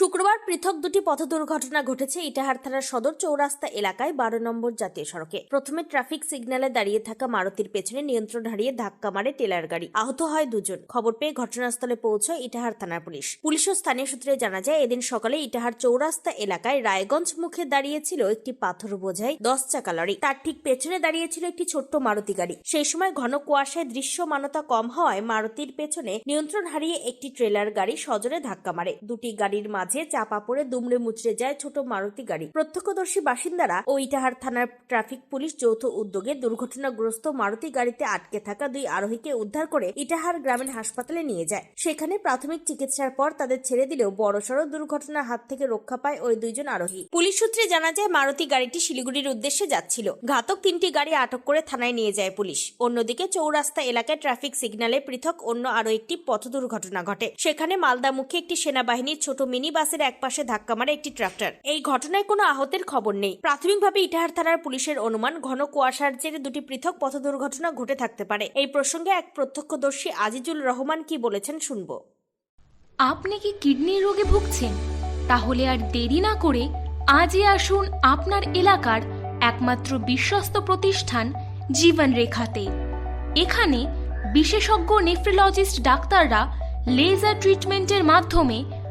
শুক্রবার পৃথক দুটি পথ দুর্ঘটনা ঘটেছে ইটাহার থানার সদর চৌরাস্তা এলাকায় বারো নম্বর জাতীয় সড়কে। প্রথমে ট্রাফিক সিগন্যালে দাঁড়িয়ে থাকা মারুতির পেছনে নিয়ন্ত্রণ হারিয়ে ধাক্কা মারে টেলার গাড়ি। আহত হয় দুজন। খবর পেয়ে ঘটনাস্থলে পৌঁছয় ইটাহার থানার পুলিশ। পুলিশ ও স্থানীয় সূত্রে জানা যায়, এদিন সকালে ইটাহার চৌরাস্তা এলাকায় রায়গঞ্জ মুখে দাঁড়িয়েছিল একটি পাথর বোঝাই দশ চাকা লরি। তার ঠিক পেছনে দাঁড়িয়েছিল একটি ছোট্ট মারুতি গাড়ি। সেই সময় ঘন কুয়াশায় দৃশ্যমানতা কম হওয়ায় মারুতির পেছনে নিয়ন্ত্রণ হারিয়ে একটি ট্রেলার গাড়ি সজোরে ধাক্কা মারে। দুটি গাড়ির মাঝে চাপা পড়ে দুমড়ে মুচড়ে যায় ছোট মারুতি গাড়ি। প্রত্যক্ষদর্শী বাসিন্দারা ও ইটাহার থানার ট্রাফিক পুলিশ যৌথ উদ্যোগে দুর্ঘটনাগ্রস্ত মারুতি গাড়িতে আটকে থাকা দুই আরোহীকে উদ্ধার করে ইটাহার গ্রামীণ হাসপাতালে নিয়ে যায়। সেখানে প্রাথমিক চিকিৎসার পর তাদের ছেড়ে দিলেও বড়সড় দুর্ঘটনার হাত থেকে রক্ষা পায় ওই দুইজন আরোহী। পুলিশ সূত্রে জানা যায়, মারুতি গাড়িটি শিলিগুড়ির উদ্দেশ্যে যাচ্ছিল। ঘাতক তিনটি গাড়ি আটক করে থানায় নিয়ে যায় পুলিশ। অন্যদিকে চৌরাস্তা এলাকায় ট্রাফিক সিগন্যালে পৃথক অন্য আরও একটি পথ দুর্ঘটনা ঘটে। সেখানে মালদামুখী একটি সেনাবাহিনীর ছোট মিনি বাসের একপাশে ধাক্কা মারে একটি ট্রাক্টর। এই ঘটনায় কোনো আহতের খবর নেই। প্রাথমিকভাবে ইটাহার থানার পুলিশের অনুমান, ঘন কুয়াশার জেরে দুটি পৃথক পথ দুর্ঘটনা ঘটে থাকতে পারে। এই প্রসঙ্গে এক প্রত্যক্ষদর্শী আজিজুল রহমান কি বলেছেন শুনব। আপনি কি কিডনির রোগে ভুগছেন? তাহলে আর দেরি না করে আজই আসুন আপনার এলাকার একমাত্র বিশ্বস্ত প্রতিষ্ঠান জীবন রেখাতে এখানে বিশেষজ্ঞ নেফ্রোলজিস্ট ডাক্তাররা লেজার ট্রিটমেন্টের মাধ্যমে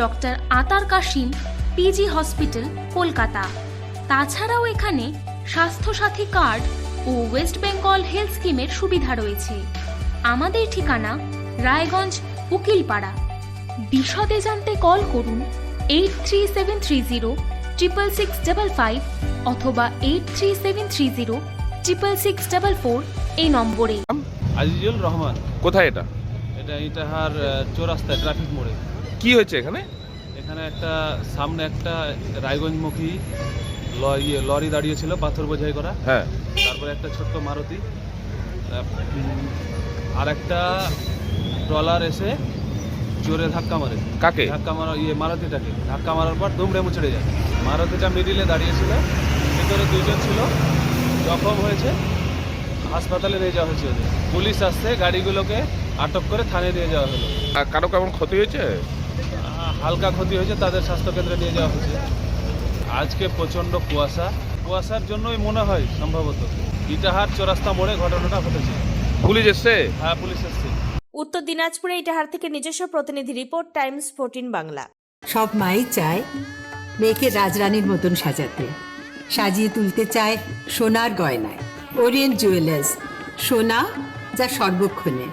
ডক্টর আতার কাশিম পিজি হসপিটাল কলকাতা। তাছাড়াও এখানে স্বাস্থ্যসাথী কার্ড ও ওয়েস্ট বেঙ্গল হেলথ স্কিমের সুবিধা রয়েছে। আমাদের ঠিকানা রায়গঞ্জ উকিলপাড়া। বিশদে জানতে কল করুন eight three seven three zero triple six double five অথবা eight three seven three zero triple six double four এই নম্বরে। আজিজুল রহমান। কোথায় এটা? এটা ইটাহার চৌরাস্তায় ট্রাফিক মোড়ে। কি হয়েছে এখানে? এখানে একটা সামনে একটা রায়গঞ্জমুখী ইয়ে লরি দাঁড়িয়েছিল পাথর বোঝাই করা। হ্যাঁ। তারপরে একটা ছোট্ট মারুতি। আর একটা ট্রলার এসে জোরে ধাক্কা মারে। কাকে? ধাক্কা মারা ইয়ে মারুতিটাকে। ধাক্কা মারার পর দুমড়ে মুচড়ে যায়। মারুতিটা মিডিলে দাঁড়িয়েছিল ভিতরে দুজন ছিল। জখম হয়েছে। হাসপাতালে নিয়ে যাওয়া হয়েছে পুলিশ আসছে গাড়িগুলোকে আটক করে থানায় নিয়ে যাওয়া হলো। আর কারও কেমন ক্ষতি হয়েছে? হালকা ক্ষতি হয়েছে তাদের স্বাস্থ্যকেন্দ্রে নিয়ে যাওয়া হয়েছে আজকে প্রচণ্ড কুয়াশা। কুয়াশার জন্যই মনে হয় সম্ভবত ইটাহার চৌরাস্তা মোড়ে ঘটনাটা ঘটেছে। পুলিশ এসছে? হ্যাঁ পুলিশ এসছে। উত্তর দিনাজপুরে ইটাহার থেকে নিজস্ব প্রতিনিধি রিপোর্ট টাইমস ফোরটিন বাংলা। সব মাই চায় মেয়েকে রাজরানীর মতন সাজাতে। সাজিয়ে তুলতে চায় সোনার গয়নায়। ওরিয়েন্ট জুয়েলার্স সোনা যা সর্বক্ষণের।